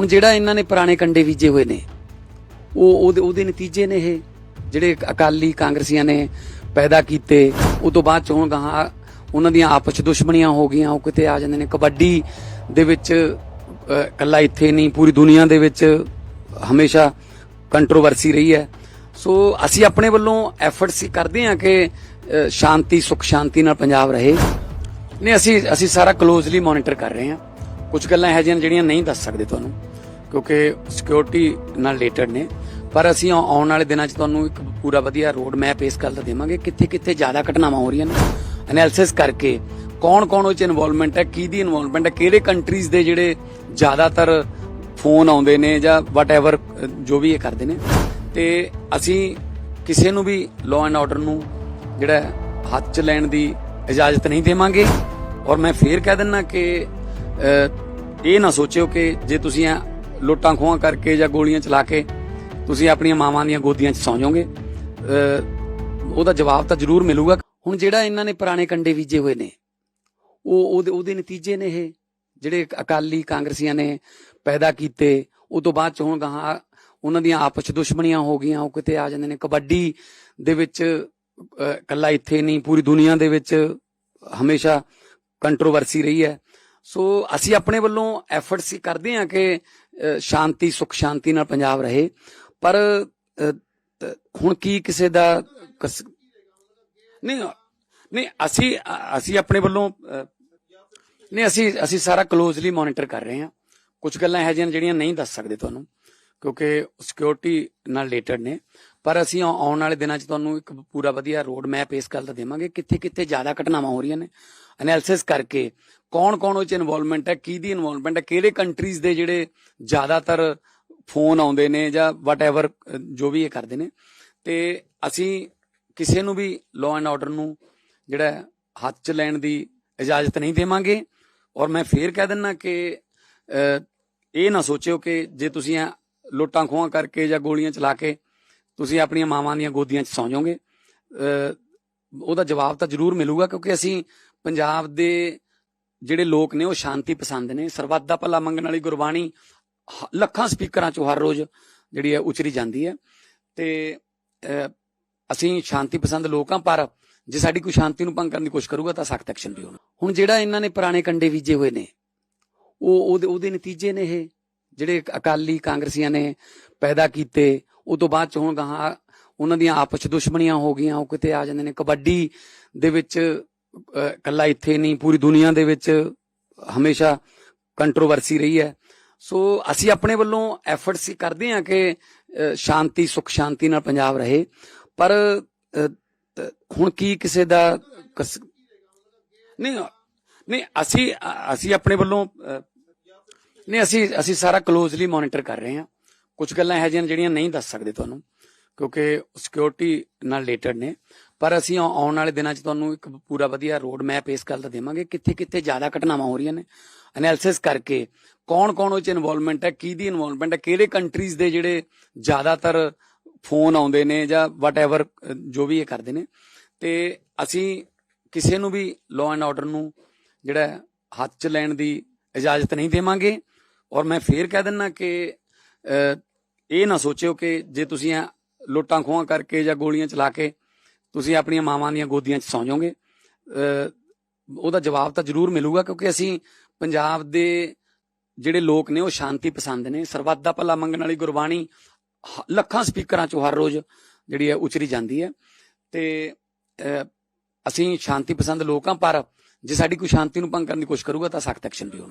ਹੁਣ ਜਿਹੜਾ ਇਹਨਾਂ ਨੇ ਪੁਰਾਣੇ ਕੰਡੇ ਬੀਜੇ ਹੋਏ ਨੇ, ਉਹ ਉਹਦੇ ਉਹਦੇ ਨਤੀਜੇ ਨੇ ਇਹ, ਜਿਹੜੇ ਅਕਾਲੀ ਕਾਂਗਰਸੀਆਂ ਨੇ ਪੈਦਾ ਕੀਤੇ, ਉਹ ਤੋਂ ਬਾਅਦ ਚ ਹੁਣ ਗਾਹਾਂ, ਉਹਨਾਂ ਦੀਆਂ ਆਪਸ ਚ ਦੁਸ਼ਮਣੀਆਂ ਹੋ ਗਈਆਂ, ਉਹ ਕਿਤੇ ਆ ਜਾਂਦੇ ਨੇ। ਕਬੱਡੀ ਦੇ ਵਿੱਚ ਇਕੱਲਾ ਇੱਥੇ ਨਹੀਂ, ਪੂਰੀ ਦੁਨੀਆ ਦੇ ਵਿੱਚ ਹਮੇਸ਼ਾ ਕੰਟਰੋਵਰਸੀ ਰਹੀ ਹੈ। ਸੋ ਅਸੀਂ ਆਪਣੇ ਵੱਲੋਂ ਐਫਰਟਸ ਕਰਦੇ ਹਾਂ ਕਿ ਸ਼ਾਂਤੀ, ਸੁਖ ਸ਼ਾਂਤੀ ਨਾਲ ਪੰਜਾਬ ਰਹੇ। ਨਹੀਂ, ਅਸੀਂ ਅਸੀਂ ਸਾਰਾ ਕਲੋਜ਼ਲੀ ਮੋਨੀਟਰ ਕਰ ਰਹੇ ਹਾਂ। ਕੁਝ ਗੱਲਾਂ ਇਹੋ ਜਿਹੀਆਂ ਨੇ ਜਿਹੜੀਆਂ ਨਹੀਂ ਦੱਸ ਸਕਦੇ ਤੁਹਾਨੂੰ। ਕਿਉਂਕਿ ਸਿਕਿਉਰਿਟੀ ਨਾਲ ਰਿਲੇਟਡ ਨੇ। ਪਰ ਅਸੀਂ ਆਉਣ ਵਾਲੇ ਦਿਨਾਂ 'ਚ ਤੁਹਾਨੂੰ ਇੱਕ ਪੂਰਾ ਵਧੀਆ ਰੋਡ ਮੈਪ ਇਸ ਗੱਲ ਦਾ ਦੇਵਾਂਗੇ ਕਿੱਥੇ ਕਿੱਥੇ ਜ਼ਿਆਦਾ ਘਟਨਾਵਾਂ ਹੋ ਰਹੀਆਂ ਨੇ। ਐਨਾਲਿਸਿਸ ਕਰਕੇ ਕੌਣ ਕੌਣ ਉਹ 'ਚ ਇਨਵੋਲਵਮੈਂਟ ਹੈ ਕਿਹਦੀ ਇਨਵੋਲਵਮੈਂਟ ਹੈ, ਕਿਹੜੇ ਕੰਟਰੀਜ਼ ਦੇ ਜਿਹੜੇ ਜ਼ਿਆਦਾਤਰ ਫੋਨ ਆਉਂਦੇ ਨੇ ਜਾਂ ਵਟਐਵਰ ਜੋ ਵੀ ਇਹ ਕਰਦੇ ਨੇ। ਤੇ ਅਸੀਂ ਕਿਸੇ ਨੂੰ ਵੀ ਲਾਅ ਐਂਡ ਆਰਡਰ ਨੂੰ ਜਿਹੜਾ ਹੱਥ 'ਚ ਲੈਣ ਦੀ ਇਜਾਜ਼ਤ ਨਹੀਂ ਦੇਵਾਂਗੇ। ਔਰ ਮੈਂ ਫੇਰ ਕਹਿ ਦਿੰਨਾ ਕਿ ਇਹ ਨਾ ਸੋਚਿਓ ਕਿ ਜੇ ਤੁਸੀਂ ਐਂ ਲੁੱਟਾਂ ਖੋਹਾਂ ਕਰਕੇ ਜਾਂ ਗੋਲੀਆਂ ਚਲਾ ਕੇ ਤੁਸੀਂ ਆਪਣੀਆਂ ਮਾਵਾਂ ਦੀਆਂ ਗੋਦੀਆਂ 'ਚ ਸੌਂ ਜਾਓਗੇ। ਉਹਦਾ ਜਵਾਬ ਤਾਂ ਜ਼ਰੂਰ ਮਿਲੂਗਾ। ਹੁਣ ਜਿਹੜਾ ਇਹਨਾਂ ਨੇ ਪੁਰਾਣੇ ਕੰਡੇ ਬੀਜੇ ਹੋਏ ਨੇ ਉਹ ਉਹਦੇ ਉਹਦੇ ਨਤੀਜੇ ਨੇ ਇਹ ਜਿਹੜੇ ਅਕਾਲੀ ਕਾਂਗਰਸੀਆਂ ਨੇ ਪੈਦਾ ਕੀਤੇ ਉਹ ਤੋਂ ਬਾਅਦ ਚ ਹੁਣ ਗਾਹਾਂ ਉਹਨਾਂ ਦੀਆਂ ਆਪਸ ਚ ਦੁਸ਼ਮਣੀਆਂ ਹੋ ਗਈਆਂ ਉਹ ਕਿਤੇ ਆ ਜਾਂਦੇ ਨੇ। ਕਬੱਡੀ ਦੇ ਵਿੱਚ ਅਹ, ਇਕੱਲਾ ਇੱਥੇ ਨਹੀਂ ਪੂਰੀ ਦੁਨੀਆ ਦੇ ਵਿੱਚ ਹਮੇਸ਼ਾ ਕੰਟਰੋਵਰਸੀ ਰਹੀ ਹੈ। ਸੋ ਅਸੀਂ ਆਪਣੇ ਵੱਲੋਂ ਐਫਰਟਸ ਕਰਦੇ ਹਾਂ ਕਿ ਸ਼ਾਂਤੀ ਸੁਖ ਸ਼ਾਂਤੀ ਨਾਲ ਪੰਜਾਬ ਰਹੇ। ਪਰ ਹੁਣ ਕੀ ਕਿਸੇ ਦਾ ਨਹੀਂ ਨਹੀਂ ਅਸੀਂ ਅਸੀਂ ਆਪਣੇ ਵੱਲੋਂ ਅਹ, ਨਹੀਂ ਅਸੀਂ ਅਸੀਂ ਸਾਰਾ ਕਲੋਜ਼ਲੀ ਮੋਨੀਟਰ ਕਰ ਰਹੇ ਹਾਂ। ਕੁਝ ਗੱਲਾਂ ਇਹੋ ਜਿਹੀਆਂ ਜਿਹੜੀਆਂ ਨਹੀਂ ਦੱਸ ਸਕਦੇ ਤੁਹਾਨੂੰ। ਕਿਉਂਕਿ ਸਿਕਿਉਰਿਟੀ ਨਾਲ ਰਿਲੇਟਡ ਨੇ। ਪਰ ਅਸੀਂ ਆਉ- ਆਉਣ ਵਾਲੇ ਦਿਨਾਂ 'ਚ ਤੁਹਾਨੂੰ ਇੱਕ ਪੂਰਾ ਵਧੀਆ ਰੋਡ ਮੈਪ ਇਸ ਗੱਲ ਦਾ ਦੇਵਾਂਗੇ ਕਿੱਥੇ ਕਿੱਥੇ ਜ਼ਿਆਦਾ ਘਟਨਾਵਾਂ ਹੋ ਰਹੀਆਂ ਨੇ। ਐਨਾਲਿਸਿਸ ਕਰਕੇ ਕੌਣ ਕੌਣ ਉਹ 'ਚ ਇਨਵੋਲਵਮੈਂਟ ਹੈ, ਕੀ ਦੀ ਇਨਵੋਲਵਮੈਂਟ ਹੈ, ਕਿਹੜੇ ਕੰਟਰੀਜ਼ ਦੇ ਜਿਹੜੇ ਜ਼ਿਆਦਾਤਰ ਫੋਨ ਆਉਂਦੇ ਨੇ ਜਾਂ ਵਟਐਵਰ ਜੋ ਵੀ ਇਹ ਕਰਦੇ ਨੇ। ਤੇ ਅਸੀਂ ਕਿਸੇ ਨੂੰ ਵੀ ਲਾਅ ਐਂਡ ਆਰਡਰ ਨੂੰ ਜਿਹੜਾ ਹੱਥ 'ਚ ਲੈਣ ਦੀ ਇਜਾਜ਼ਤ ਨਹੀਂ ਦੇਵਾਂਗੇ। ਔਰ ਮੈਂ ਫੇਰ ਕਹਿ ਦਿੰਨਾ ਕਿ ਇਹ ਨਾ ਸੋਚਿਓ ਕਿ ਜੇ ਤੁਸੀਂ ਐਂ ਲੋਟਾਂ ਖੋਹਾਂ ਕਰਕੇ ਜਾਂ ਗੋਲੀਆਂ ਚਲਾ ਕੇ ਤੁਸੀਂ ਆਪਣੀਆਂ ਮਾਵਾਂ ਦੀਆਂ ਗੋਦੀਆਂ 'ਚ ਸੌਂ ਜਾਓਗੇ ਉਹਦਾ ਜਵਾਬ ਤਾਂ ਜ਼ਰੂਰ ਮਿਲੂਗਾ ਕਿਉਂਕਿ ਅਸੀਂ ਪੰਜਾਬ ਦੇ ਜਿਹੜੇ ਲੋਕ ਨੇ ਉਹ ਸ਼ਾਂਤੀ ਪਸੰਦ ਨੇ। ਸਰਬੱਤ ਦਾ ਭਲਾ ਮੰਗਣ ਵਾਲੀ ਗੁਰਬਾਣੀ ਲੱਖਾਂ ਸਪੀਕਰਾਂ 'ਚੋਂ ਹਰ ਰੋਜ਼ ਜਿਹੜੀ ਹੈ ਉਚਰੀ ਜਾਂਦੀ ਹੈ। ਤੇ ਅਸੀਂ ਸ਼ਾਂਤੀ ਪਸੰਦ ਲੋਕ ਹਾਂ, ਪਰ ਜੇ ਸਾਡੀ ਕੋਈ ਸ਼ਾਂਤੀ ਨੂੰ ਭੰਗ ਕਰਨ ਦੀ ਕੋਸ਼ਿਸ਼ ਕਰੂਗਾ ਤਾਂ ਸਖਤ ਐਕਸ਼ਨ ਵੀ ਹੋਣਾ ਹੁਣ ਜਿਹੜਾ ਇਹਨਾਂ ਨੇ ਪੁਰਾਣੇ ਕੰਡੇ ਬੀਜੇ ਹੋਏ ਨੇ, ਉਹ ਉਹਦੇ ਉਹਦੇ ਨਤੀਜੇ ਨੇ ਇਹ। ਜਿਹੜੇ ਅਕਾਲੀ ਕਾਂਗਰਸੀਆਂ ਨੇ ਪੈਦਾ ਕੀਤੇ ਉਹ ਤੋਂ ਬਾਅਦ ਚ ਹੁਣ ਗਾਹਾਂ ਉਹਨਾਂ ਦੀਆਂ ਆਪਸ ਦੁਸ਼ਮਣੀਆਂ ਹੋ ਗਈਆਂ ਉਹ ਕਿਤੇ ਆ ਜਾਂਦੇ ਨੇ। ਕਬੱਡੀ ਦੇ ਵਿੱਚ ਅਹ, ਇਕੱਲਾ ਇੱਥੇ ਨਹੀਂ ਪੂਰੀ ਦੁਨੀਆ ਦੇ ਵਿੱਚ ਹਮੇਸ਼ਾ ਕੰਟਰੋਵਰਸੀ ਰਹੀ ਹੈ। ਸੋ ਅਸੀਂ ਆਪਣੇ ਵੱਲੋਂ ਐਫਰਟਸ ਕਰਦੇ ਹਾਂ ਕਿ ਸ਼ਾਂਤੀ ਸੁਖ ਸ਼ਾਂਤੀ ਨਾਲ ਪੰਜਾਬ ਰਹੇ। ਪਰ ਹੁਣ ਕੀ ਕਿਸੇ ਦਾ ਨਹੀਂ ਨਹੀਂ ਅਸੀਂ ਅਸੀਂ ਆਪਣੇ ਵੱਲੋਂ ਨਹੀਂ, ਅਸੀਂ ਅਸੀਂ ਸਾਰਾ ਕਲੋਜ਼ਲੀ ਮੋਨੀਟਰ ਕਰ ਰਹੇ ਹਾਂ। ਕੁਝ ਗੱਲਾਂ ਇਹੋ ਜਿਹੀਆਂ ਜਿਹੜੀਆਂ ਨਹੀਂ ਦੱਸ ਸਕਦੇ ਤੁਹਾਨੂੰ, ਕਿਉਂਕਿ ਸਿਕਿਉਰਿਟੀ ਨਾਲ ਰਿਲੇਟਡ ਨੇ। ਪਰ ਅਸੀਂ ਆਉ- ਆਉਣ ਵਾਲੇ ਦਿਨਾਂ 'ਚ ਤੁਹਾਨੂੰ ਇੱਕ ਪੂਰਾ ਵਧੀਆ ਰੋਡ ਮੈਪ ਇਸ ਗੱਲ ਦਾ ਦੇਵਾਂਗੇ ਕਿੱਥੇ ਕਿੱਥੇ ਜ਼ਿਆਦਾ ਘਟਨਾਵਾਂ ਹੋ ਰਹੀਆਂ ਨੇ। ਐਨਾਲਿਸਿਸ ਕਰਕੇ ਕੌਣ ਕੌਣ ਉਹ 'ਚ ਇਨਵੋਲਵਮੈਂਟ ਹੈ ਕੀ ਦੀ ਇਨਵੋਲਵਮੈਂਟ ਹੈ, ਕਿਹੜੇ ਕੰਟਰੀਜ਼ ਦੇ ਜਿਹੜੇ ਜ਼ਿਆਦਾਤਰ ਫੋਨ ਆਉਂਦੇ ਨੇ ਜਾਂ ਵਟਐਵਰ ਜੋ ਵੀ ਇਹ ਕਰਦੇ ਨੇ। ਤੇ ਅਸੀਂ ਕਿਸੇ ਨੂੰ ਵੀ ਲਾਅ ਐਂਡ ਆਰਡਰ ਨੂੰ ਜਿਹੜਾ ਹੱਥ 'ਚ ਲੈਣ ਦੀ ਇਜਾਜ਼ਤ ਨਹੀਂ ਦੇਵਾਂਗੇ। ਔਰ ਮੈਂ ਫੇਰ ਕਹਿ ਦਿੰਨਾ ਕਿ ਇਹ ਨਾ ਸੋਚਿਓ ਕਿ ਜੇ ਤੁਸੀਂ ਐਂ ਲੁੱਟਾਂ ਖੋਹਾਂ ਕਰਕੇ ਜਾਂ ਗੋਲੀਆਂ ਚਲਾ ਕੇ ਤੁਸੀਂ ਆਪਣੀਆਂ ਮਾਵਾਂ ਦੀਆਂ ਗੋਦੀਆਂ 'ਚ ਸੌਂ ਜਾਓਗੇ ਉਹਦਾ ਜਵਾਬ ਤਾਂ ਜ਼ਰੂਰ ਮਿਲੂਗਾ ਕਿਉਂਕਿ ਅਸੀਂ ਪੰਜਾਬ ਦੇ ਜਿਹੜੇ ਲੋਕ ਨੇ ਉਹ ਸ਼ਾਂਤੀ ਪਸੰਦ ਨੇ। ਸਰਬੱਤ ਦਾ ਭਲਾ ਮੰਗਣ ਵਾਲੀ ਗੁਰਬਾਣੀ ਹ- ਲੱਖਾਂ ਸਪੀਕਰਾਂ 'ਚੋਂ ਹਰ ਰੋਜ਼ ਜਿਹੜੀ ਹੈ ਉਚਰੀ ਜਾਂਦੀ ਹੈ। ਤੇ ਅਸੀਂ ਸ਼ਾਂਤੀ ਪਸੰਦ ਲੋਕ ਹਾਂ, ਪਰ ਜੇ ਸਾਡੀ ਕੋਈ ਸ਼ਾਂਤੀ ਨੂੰ ਭੰਗ ਕਰਨ ਦੀ ਕੋਸ਼ਿਸ਼ ਕਰੂਗਾ ਤਾਂ ਸਖਤ ਐਕਸ਼ਨ ਵੀ ਹੋਣਾ।